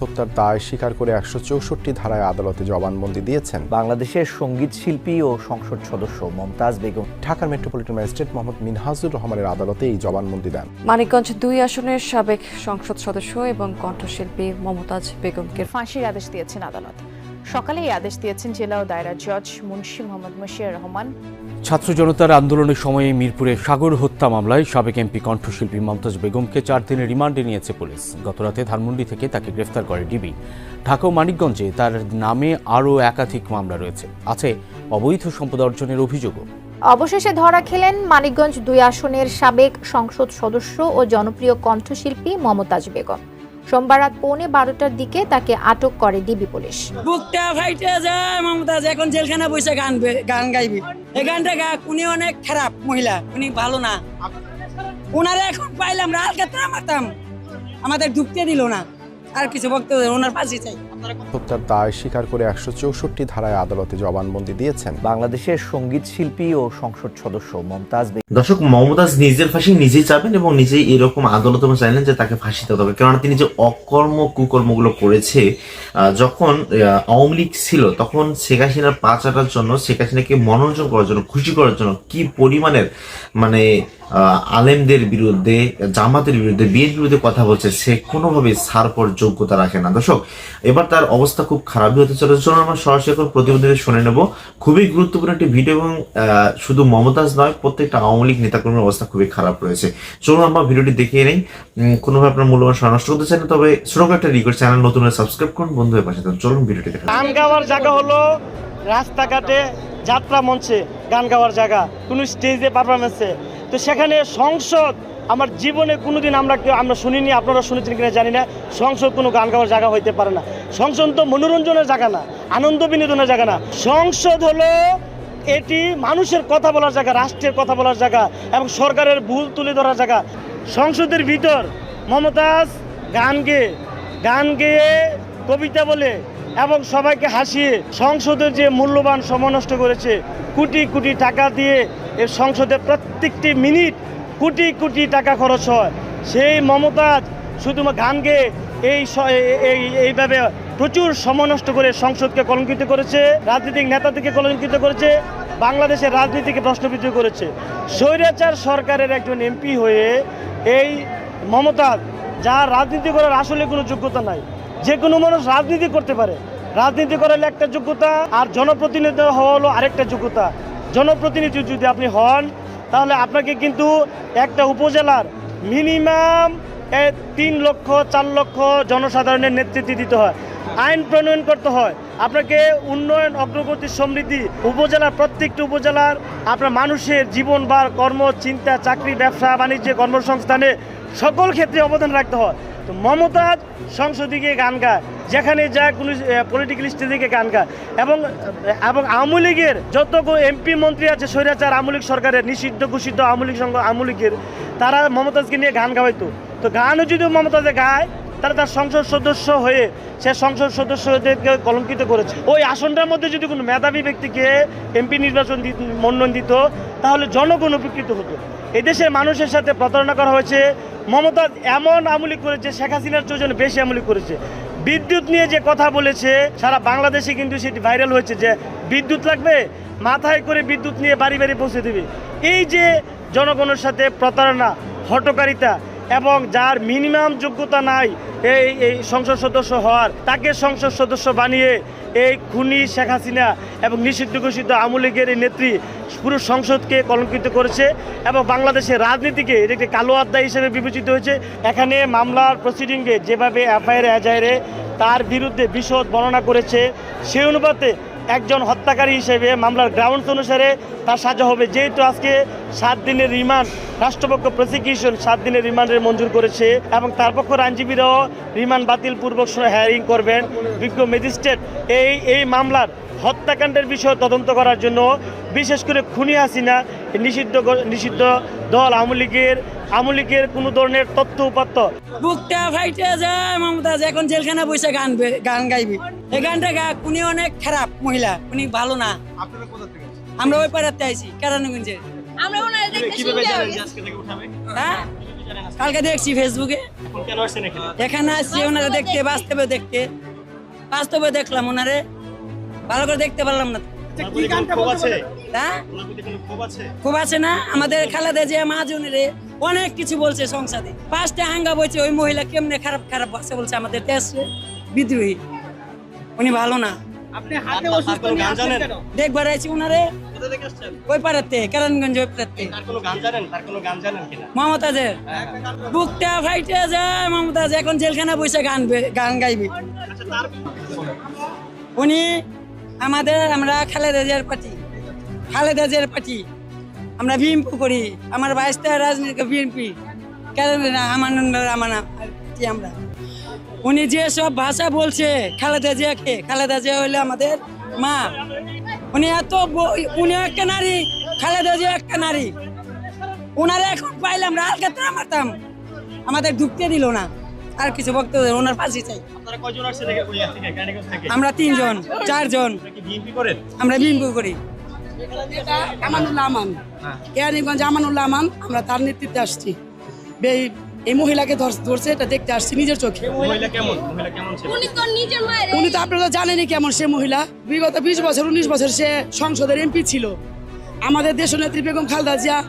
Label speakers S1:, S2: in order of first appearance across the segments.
S1: হত্যার দায় স্বীকার করে একশো চৌষট্টি ধারায় আদালতে জবানবন্দি দিয়েছেন।
S2: বাংলাদেশের সংগীত শিল্পী ও সংসদ সদস্য মমতাজ বেগম
S1: ঢাকার মেট্রোপলিটন ম্যাজিস্ট্রেট মোহাম্মদ মিনহাজুর রহমানের আদালতে এই জবানবন্দি দেন।
S3: মানিকগঞ্জ দুই আসনের সাবেক সংসদ সদস্য এবং কণ্ঠশিল্পী মমতাজ বেগমকে
S4: ফাঁসির আদেশ দিয়েছেন আদালত। সকালে এই আদেশ দিয়েছেন জেলা ও দায়রা জজ মুন্সি মোহাম্মদ মশিয়ার রহমান।
S5: ছাত্র জনতার আন্দোলনের সময়ে মিরপুরে সাগর হত্যা মামলায় সাবেক এমপি কণ্ঠশিল্পী মমতাজ বেগমকে চার দিনের রিমান্ডে নিয়েছে পুলিশ। গতরাতে ধানমন্ডি থেকে তাকে গ্রেফতার করে ডিবি। ঢাকা ও মানিকগঞ্জে তার নামে আরও একাধিক মামলা রয়েছে। আছে অবৈধ সম্পদ অর্জনের অভিযোগও।
S6: অবশেষে ধরা খেলেন মানিকগঞ্জ দুই আসনের সাবেক সংসদ সদস্য ও জনপ্রিয় কণ্ঠশিল্পী মমতাজ বেগম। সোমবার রাত পৌনে বারোটার দিকে তাকে আটক করে ডিবি পুলিশ।
S7: বুকটা ফাইটে যায়, মমতাজ এখন জেলখানা বসে গান গান গাইবি। এই গানটা গা উনি অনেক খারাপ মহিলা, উনি ভালো না। ওনারা এখন পাইলাম রাত মারতাম আমাদের ঢুকতে দিল না। আর কিছু বক্তব্য ওনার পাশে চাই।
S1: হত্যার দায় স্বীকার করে একশো চৌষট্টি ধারায় আদালতে জবানবন্দি দিয়েছেন।
S2: বাংলাদেশের সংগীত শিল্পী ও সংসদ সদস্য মমতাজ
S8: দর্শক মমতাজ নিজের ফাঁসি নিজেই চাবেন এবং নিজেই এরকম আদালত চাইলেন যে তাকে ফাঁসি দিতে হবে। কেননা তিনি যে অকর্ম কুকর্মগুলো করেছে যখন আওয়ামী লীগ ছিল তখন শেখ হাসিনার পা চাটার জন্য শেখ হাসিনাকে মনোরঞ্জন করার জন্য খুশি করার জন্য কি পরিমাণের মানে আহ, আলেমদের বিরুদ্ধে জামাতের বিরুদ্ধে বিয়ের বিরুদ্ধে কথা বলছে সে কোনোভাবে সারপর যোগ্যতা রাখে না। দর্শক এবার তার অবস্থা খুব খারাপই হতে চলেছে। চলুন আমরা সরাসরি এখন প্রতিবেদনে শুনে নেব। খুবই গুরুত্বপূর্ণ একটি ভিডিও এবং শুধু মমতাজ নয়, প্রত্যেকটা আওয়ামী লীগ নেতাকর্মীর অবস্থা খুবই খারাপ রয়েছে। চলুন আমরা ভিডিওটি দেখিয়ে নেই। কোনোভাবে আপনার মূল্যবান নষ্ট করতে চান না, তবে ছোট একটা রিকোয়েস্ট চ্যানেল নতুন সাবস্ক্রাইব করুন। বন্ধু হয়ে পাশে থাকুন। চলুন ভিডিওটি দেখা যাক।
S9: গান গাওয়ার জায়গা হলো রাস্তাঘাটে যাত্রা মঞ্চে গান গাওয়ার জায়গা। কোনো স্টেজে পারফরমেন্সে তো সেখানে সংসদ আমার জীবনে কোনোদিন আমরা কেউ আমরা শুনিনি, আপনারা শুনেছেন কিনা জানি না। সংসদ কোনো গান গাওয়ার জায়গা হইতে পারে না। সংসদ তো মনোরঞ্জনের জায়গা না, আনন্দ বিনোদনের জায়গা না। সংসদ হলো এটি মানুষের কথা বলার জায়গা, রাষ্ট্রের কথা বলার জায়গা এবং সরকারের ভুল তুলে ধরার জায়গা। সংসদের ভিতর মমতাজ গান গেয়ে গান গেয়ে কবিতা বলে এবং সবাইকে হাসিয়ে সংসদের যে মূল্যবান সময় নষ্ট করেছে, কোটি কোটি টাকা দিয়ে এই সংসদের প্রত্যেকটি মিনিট কোটি কোটি টাকা খরচ হয়। সেই মমতাজ শুধুমাত্র গান গেয়ে এই এই- এই এইভাবে প্রচুর সময় নষ্ট করে সংসদকে কলঙ্কিত করেছে, রাজনৈতিক নেতা থেকে কলঙ্কিত করেছে, বাংলাদেশের রাজনীতিকে প্রশ্নবিদ্ধ করেছে। স্বৈরাচার সরকারের একজন এমপি হয়ে এই মমতাজ, যার রাজনীতি করার আসলে কোনো যোগ্যতা নাই। যে কোনো মানুষ রাজনীতি করতে পারে। রাজনীতি করার একটা যোগ্যতা আর জনপ্রতিনিধি হওয়া হলো আরেকটা যোগ্যতা। জনপ্রতিনিধি যদি আপনি হন তাহলে আপনাকে কিন্তু একটা উপজেলার মিনিমাম তিন লক্ষ, চার লক্ষ জনসাধারণের নেতৃত্ব দিতে হয়। আইন প্রণয়ন করতে হয়। আপনাকে উন্নয়ন, অগ্রগতি, সমৃদ্ধি উপজেলার প্রত্যেকটি উপজেলার আপনার মানুষের জীবন বা কর্ম, চিন্তা, চাকরি, ব্যবসা, বাণিজ্য কর্মসংস্থানে সকল ক্ষেত্রে অবদান রাখতে হয়। তো মমতাজ সংসদে গিয়ে গান গায়। যেখানে যায় কোনো পলিটিক্যাল স্টেজে গান গায়। এবং এবং আওয়ামী লীগের যত এমপি মন্ত্রী আছে, স্বৈরাচার, আওয়ামী লীগ সরকারের নিষিদ্ধ ঘোষিত আওয়ামী লীগ সংঘ আওয়ামী লীগের, তারা মমতাজকে নিয়ে গান গাওয়াইতো। তো গানও যদি মমতাজে গায় তারা তার সংসদ সদস্য হয়ে সে সংসদ সদস্যদেরকে কলঙ্কিত করেছে। ওই আসনটার মধ্যে যদি কোনো মেধাবী ব্যক্তিকে এমপি নির্বাচন মনোনয়ন দিত, তাহলে জনগণ উপকৃত হতো। এদেশের মানুষের সাথে প্রতারণা করা হয়েছে। মমতাজ এমন আমলি করেছে, শেখ হাসিনার জন্য বেশি আমলি করেছে। বিদ্যুৎ নিয়ে যে কথা বলেছে, সারা বাংলাদেশে কিন্তু সেটি ভাইরাল হয়েছে যে বিদ্যুৎ লাগবে, মাথায় করে বিদ্যুৎ নিয়ে বাড়ি বাড়ি পৌঁছে দেবে। এই যে জনগণের সাথে প্রতারণা, হটকারিতা এবং যার মিনিমাম যোগ্যতা নাই এই এই সংসদ সদস্য হওয়ার, তাকে সংসদ সদস্য বানিয়ে এই খুনি শেখ হাসিনা এবং নিষিদ্ধ ঘোষিত আওয়ামী লীগের এই নেত্রী পুরো সংসদকে কলঙ্কিত করেছে এবং বাংলাদেশের রাজনীতিকে এটা একটি কালো অধ্যায় হিসেবে বিবেচিত হয়েছে। এখানে মামলার প্রসিডিংয়ে যেভাবে এফআইআর এজাহারে তার বিরুদ্ধে বিশদ বর্ণনা করেছে, সেই অনুপাতে একজন হত্যাকারী হিসেবে মামলার গ্রাউন্ডস অনুসারে তার সাজা হবে। যেহেতু আজকে সাত দিনের রিমান্ড, রাষ্ট্রপক্ষ প্রসিকিউশন সাত দিনের রিমান্ডের মঞ্জুর করেছে এবং তার পক্ষ আইনজীবীরাও রিমান্ড বাতিল পূর্বক হ্যারিং করবেন। বিজ্ঞ ম্যাজিস্ট্রেট, এই এই মামলার হত্যাকাণ্ডের বিষয়ে তদন্ত করার জন্য বিশেষ করে খুনি হাসিনা নিষিদ্ধ নিষিদ্ধ দল আওয়ামী লীগের আওয়ামী লীগের কোনো ধরনের তথ্য উপাত্ত?
S7: বুকটা ফাইটে যায় মমতাজ এখন জেলখানা বসে গান গান গাইবি। এই গানটা গা উনি অনেক খারাপ মহিলা উনি ভালো না। আমরা ওই পাড়াতে আইছি কেরানীগঞ্জে।
S10: আমরা ওনারা দেখতে শুনতে
S7: হ্যাঁ? কালকে দেখছি ফেসবুকে। এখানে আসছি ওনারা দেখতে বাস্তবে দেখতে। বাস্তবে দেখলাম ওনারে। ভালো করে দেখতে পারলাম না। খুব আছে? না? আমাদের খালেদা যে মাহাজনের অনেক কিছু বলছে সংসদে। পাঁচটা হাঙ্গা বলছে ওই মহিলা কেমনে খারাপ খারাপ ভাষা বলছে আমাদের দেশে বিদ্রোহী। উনি ভালো না। দেখবার আছি উনারে। ওই পাড়াতে কারণগঞ্জ ওই পাড়াতে। মমতাজের বুকটা ফাইটে যায় মমতাজ এখন জেলখানা বসে গান গান গাইবে। উনি আমাদের আমরা খালেদা জিয়ার পার্টি, খালেদা জিয়ার পার্টি। আমরা বিএনপি করি, আমার বাইশটা রাজনীতি বিএনপি। কেন না, আমার আমার আমরা? উনি যে সব ভাষা বলছে, খালেদা জিয়াকে, খালেদা জিয়া হইলে আমাদের মা। উনি এত উনি একটা নারী, খালেদা জিয়া একটা নারী। ওনারা এখন পাইলাম রালকাতরা মারতাম। আমাদের ঢুকতে দিল না। আর কিছু বক্তব্য ওনার ফাঁসি চাই। আমরা তিনজন চারজন। আমরা বিএনপি করি।
S10: আমানুল্লাহ আমান। কেরানীগঞ্জ আমানুল্লাহ আমান আমরা তার নেতৃত্বে আসছি। বে- এই মহিলাকে ধর- ধরছে এটা দেখতে আসছি নিজের চোখে। উনি তো আপনারা জানেনই কেমন সে মহিলা। বিগত বিশ বছর উনিশ বছর সে সংসদের এমপি ছিল। আমাদের দেশ দেশনেত্রী বেগম খালদা জিয়া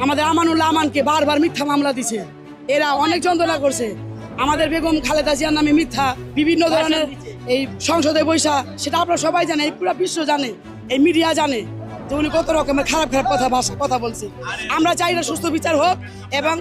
S10: আমাদের আমানুল্লাহ আমানকে বারবার মিথ্যা মামলা দিছে। এরা অনেক যন্ত্রণা করছে। আমাদের বেগম খালেদা জিয়ার নামে মিথ্যা বিভিন্ন ধরনের এই সংসদে বৈশা সেটা আপনারা সবাই জানে এই পুরো বিশ্ব জানে এই মিডিয়া জানে। যে উনি কত রকমের খারাপ খারাপ কথা ভাষা কথা বলছে। আমরা চাই না সুস্থ বিচার হোক এবং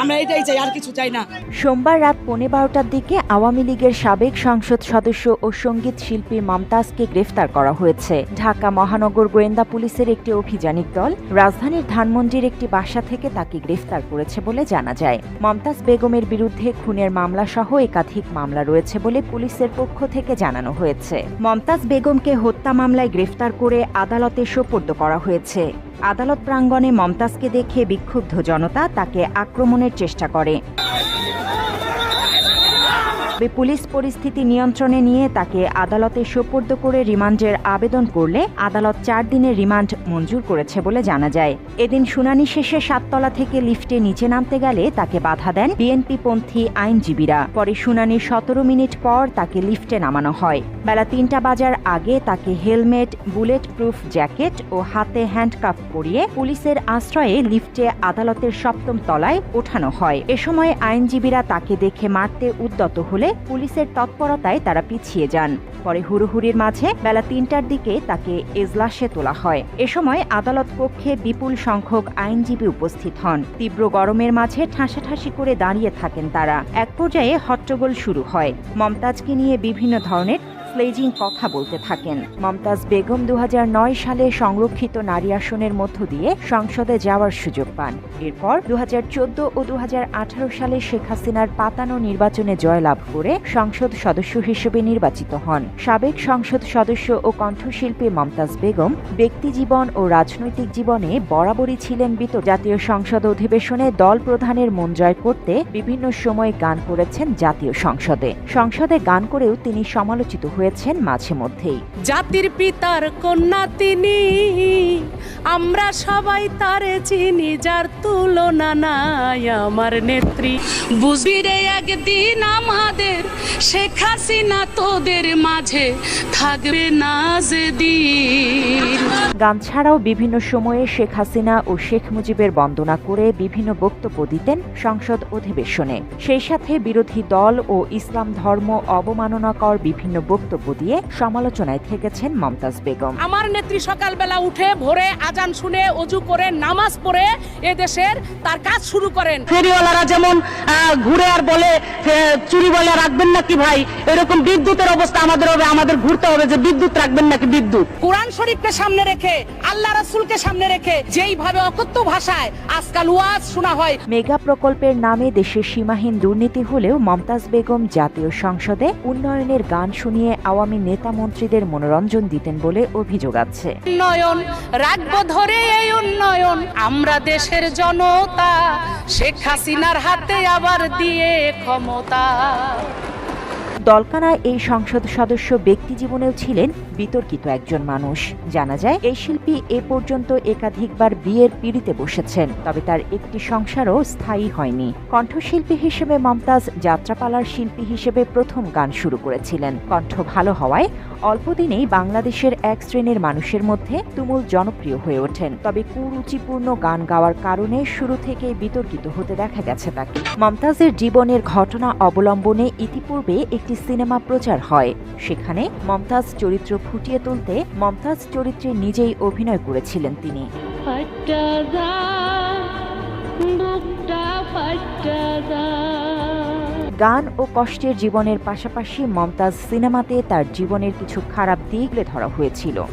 S10: আমরা এটাই চাই, আর কিছু চাই না।
S11: সোমবার রাত পৌনে বারোটার দিকে আওয়ামী লীগের সাবেক সংসদ সদস্য ও সংগীত শিল্পী মমতাজকে গ্রেফতার করা হয়েছে। ঢাকা মহানগর গোয়েন্দা পুলিশের একটি অভিযানিক দল রাজধানীর ধানমন্ডির একটি বাসা থেকে তাকে গ্রেফতার করেছে বলে জানা যায়। মমতাজ বেগমের বিরুদ্ধে খুনের মামলা সহ একাধিক মামলা রয়েছে বলে পুলিশের পক্ষ থেকে জানানো হয়েছে। মমতাজ বেগমকে হত্যা মামলায় গ্রেফতার করে আদালতে সোপর্দ করা হয়েছে। আদালত প্রাঙ্গণে মমতাজকে দেখে বিক্ষুব্ধ জনতা তাকে আক্রমণের চেষ্টা করে। তবে পুলিশ পরিস্থিতি নিয়ন্ত্রণে নিয়ে তাকে আদালতে সোপর্দ করে রিমান্ডের আবেদন করলে আদালত চার দিনের রিমান্ড মঞ্জুর করেছে বলে জানা যায়। এদিন শুনানি শেষে সাততলা থেকে লিফটে নিচে নামতে গেলে তাকে বাধা দেন বিএনপি পন্থী আইনজীবীরা। পরে শুনানির সতেরো মিনিট পর তাকে লিফটে নামানো হয়। বেলা তিনটা বাজার আগে তাকে হেলমেট বুলেট প্রুফ জ্যাকেট ও হাতে হ্যান্ডকাফ পরিয়ে পুলিশের আশ্রয়ে লিফটে আদালতের সপ্তম তলায় ওঠানো হয়। এ সময় আইনজীবীরা তাকে দেখে মারতে উদ্যত হলে পুলিশের তৎপরতায় তারা পিছিয়ে যান। পরে হুড়োহুড়ির মাঝে বেলা তিনটার দিকে তাকে এজলাসে তোলা হয়। এ সময় আদালত কক্ষে বিপুল সংখ্যক আইনজীবী উপস্থিত হন। তীব্র গরমের মাঝে ঠাসাঠাসি করে দাঁড়িয়ে থাকেন তারা। এক পর্যায়ে হট্টগোল শুরু হয়। মমতাজকে নিয়ে বিভিন্ন ধরনের স্লেজিং কথা বলতে থাকেন। মমতাজ বেগম দু হাজার নয় সালে সংরক্ষিত নারী আসনের মধ্য দিয়ে সংসদে যাওয়ার সুযোগ পান। এরপর দু হাজার চোদ্দ ও দু হাজার আঠারো সালে শেখ হাসিনার পাতানো নির্বাচনে জয়লাভ করে সংসদ সদস্য হিসেবে নির্বাচিত হন। সাবেক সংসদ সদস্য ও কণ্ঠশিল্পী মমতাজ বেগম ব্যক্তিজীবন ও রাজনৈতিক জীবনে বরাবরই ছিলেন বিত জাতীয় সংসদ অধিবেশনে দল প্রধানের মন জয় করতে বিভিন্ন সময় গান করেছেন জাতীয় সংসদে। সংসদে গান করেও তিনি সমালোচিত হয়েছেন মাঝে মধ্যেই।
S10: জাতির পিতার কন্যা তিনি আমরা সবাই তারে চিনি যার তুলনা নাই আমার নেত্রী। বুঝবি রে একদিন আমাদের শেখ হাসিনা তোদের মাঝে থাকবে না যেদিন।
S11: গান ছাড়াও বিভিন্ন সময়ে শেখ হাসিনা ও শেখ মুজিবের বন্দনা করে বিভিন্ন বক্তব্য দিতেন সংসদ অধিবেশনে। সেই সাথে বিরোধী দল ও ইসলাম ধর্ম অবমাননাকর বিভিন্ন বক্তব্য দিয়ে সমালোচনায় থেকেছেন মমতাজ বেগম।
S10: আমার নেত্রী সকালবেলা উঠে ভোরে আজান শুনে অজু করে নামাজ পড়ে এ দেশের তার কাজ শুরু করেন। ফেরিওয়ালারা যেমন ঘুরে আর বলে চুরি বলে রাখবেন নাকি ভাই? এরকম বিদ্যুতের অবস্থা আমাদের হবে আমাদের ঘুরতে হবে যে বিদ্যুৎ রাখবেন নাকি বিদ্যুৎ? কোরআন শরীফকে সামনে রেখে আল্লাহ রাসূলকে সামনে রেখে যেইভাবে অকথ্য ভাষায় আজকাল ওয়াজ শোনা হয়।
S11: মেগা প্রকল্পের নামে দেশের সীমাহীন দুর্নীতি হলেও মমতাজ বেগম জাতীয় সংসদে উন্নয়নের গান শুনিয়ে আওয়ামী নেতা মন্ত্রীদের মনোরঞ্জন দিতেন বলে অভিযোগ আছে।
S10: উন্নয়ন রাখব ধরে এই উন্নয়ন আমরা দেশের জনতা শেখ হাসিনার হাতে আবার দিয়ে ক্ষমতা।
S11: দলকানা এই সংসদ সদস্য ব্যক্তি জীবনেও ছিলেন বিতর্কিত একজন মানুষ। জানা যায়, এই শিল্পী এ পর্যন্ত একাধিকবার বিয়ের পিড়িতে বসেছেন, তবে তার একটি সংসারও স্থায়ী হয়নি। কণ্ঠশিল্পী হিসেবে মমতাজ যাত্রাপালার শিল্পী হিসেবে প্রথম গান শুরু করেছিলেন। কণ্ঠ ভালো হওয়ায় অল্পদিনেই বাংলাদেশের এক শ্রেণির মানুষের মধ্যে তুমুল জনপ্রিয় হয়ে ওঠেন। তবে কুরুচিপূর্ণ গান গাওয়ার কারণে শুরু থেকেই বিতর্কিত হতে দেখা গেছে তাকে। মমতাজের জীবনের ঘটনা অবলম্বনে ইতিপূর্বে একটি সিনেমা প্রচার হয়। সেখানে মমতাজ চরিত্র ফুটিয়ে তুলতে মমতাজ চরিত্রে নিজেই অভিনয় করেছিলেন তিনি। গান ও কষ্টের জীবনের পাশাপাশি মমতাজ সিনেমাতে তার জীবনের কিছু খারাপ দিক ধরা হয়েছিল।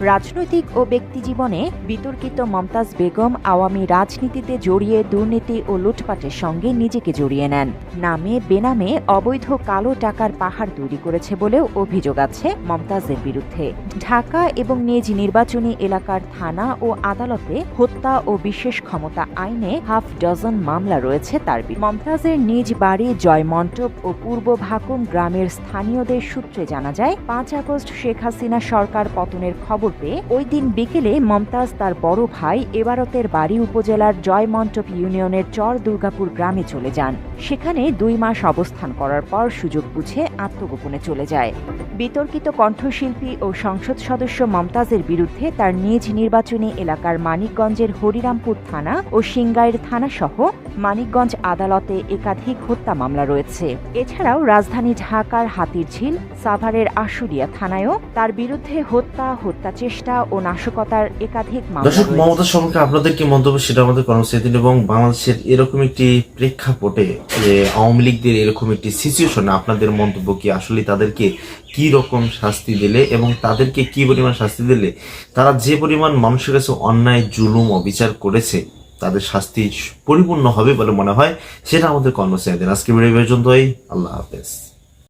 S11: রাজনৈতিক ও ব্যক্তি জীবনে বিতর্কিত মমতাজ বেগম আওয়ামী রাজনীতিতে জড়িয়ে দুর্নীতি ও লুটপাটের সঙ্গে নিজেকে জড়িয়ে নেন। নামে, বেনামে অবৈধ কালো টাকার পাহাড় তৈরি করেছে বলেও অভিযোগ আছে মমতাজের বিরুদ্ধে। ঢাকা এবং নিজ নির্বাচনী এলাকার থানা ও আদালতে হত্যা ও বিশেষ ক্ষমতা আইনে হাফ ডজন মামলা রয়েছে তার মমতাজের নিজ বাড়ি জয়মন্টপ ও পূর্ব ভাকুম গ্রামের স্থানীয়দের সূত্রে জানা যায়, পাঁচ আগস্ট শেখ হাসিনা সরকার পতনের খবর পেয়ে ওই দিন বিকেলে মমতাজ তার বড় ভাই এবারতের বাড়ি উপজেলার জয়মন্টপ ইউনিয়নের চর দুর্গাপুর গ্রামে চলে যান। সেখানে দুই মাস অবস্থান করার পর সুযোগ বুঝে আত্মগোপনে চলে যায়। বিতর্কিত কণ্ঠশিল্পী ও সংসদ সদস্য মমতাজের বিরুদ্ধে তার নিজ নির্বাচনী এলাকার মানিকগঞ্জের হরিরামপুর থানা ও সিংগাইর থানা সহ মানিকগঞ্জ আদালতে একাধিক হত্যা মামলা রয়েছে। এছাড়াও রাজধানী ঢাকার হাতিরঝিল, সাভারের আশুলিয়া থানায়ও তার বিরুদ্ধে হত্যা হত্যা চেষ্টা ও নাশকতার একাধিক
S8: দর্শক। মমতা সম্পর্কে আপনাদের কি মন্তব্য সেটা আমাদের কর্মসূচি দিন এবং বাংলাদেশের এরকম একটি প্রেক্ষাপটে যে আওয়ামী লীগদের এরকম একটি সিচুয়েশনে আপনাদের মন্তব্য কি? আসলে তাদেরকে কি রকম শাস্তি দিলে এবং তাদেরকে কি পরিমাণ শাস্তি দিলে? তারা যে পরিমাণ মানুষের কাছে অন্যায় জুলুম অবিচার করেছে তাদের শাস্তি পরিপূর্ণ হবে বলে মনে হয় সেটা আমাদের কর্মসূচি আজকে ভিডিও পর্যন্তই। আল্লাহ হাফেজ।